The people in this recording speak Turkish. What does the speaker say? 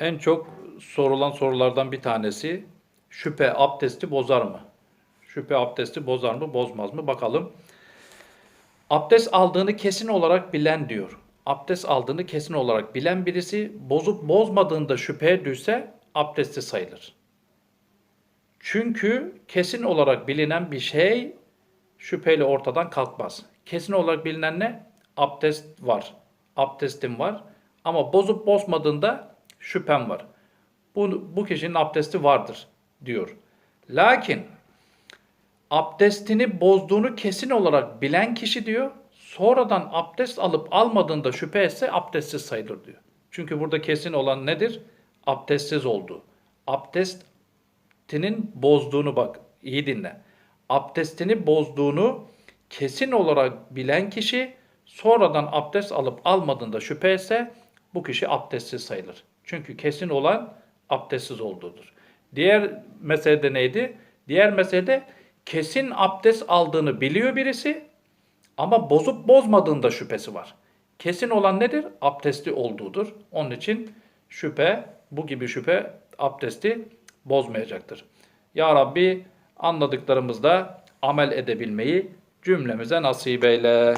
En çok sorulan sorulardan bir tanesi şüphe abdesti bozar mı? Şüphe abdesti bozar mı, bozmaz mı? Bakalım. Abdest aldığını kesin olarak bilen diyor. Abdest aldığını kesin olarak bilen birisi bozup bozmadığında şüpheye düşse abdesti sayılır. Çünkü kesin olarak bilinen bir şey şüpheyle ortadan kalkmaz. Kesin olarak bilinen ne? Abdest var. Abdestim var. Ama bozup bozmadığında şüphem var. Bu, bu kişinin abdesti vardır diyor. Lakin abdestini bozduğunu kesin olarak bilen kişi diyor, sonradan abdest alıp almadığında şüphe etse abdestsiz sayılır diyor. Çünkü burada kesin olan nedir? Abdestsiz olduğu. Abdestinin bozduğunu bak, iyi dinle. Abdestini bozduğunu kesin olarak bilen kişi sonradan abdest alıp almadığında şüphe etse bu kişi abdestsiz sayılır. Çünkü kesin olan abdestsiz olduğudur. Diğer meselede neydi? Diğer meselede kesin abdest aldığını biliyor birisi ama bozup bozmadığında şüphesi var. Kesin olan nedir? Abdesti olduğudur. Onun için şüphe, bu gibi şüphe abdesti bozmayacaktır. Ya Rabbi anladıklarımızda amel edebilmeyi cümlemize nasip eyle.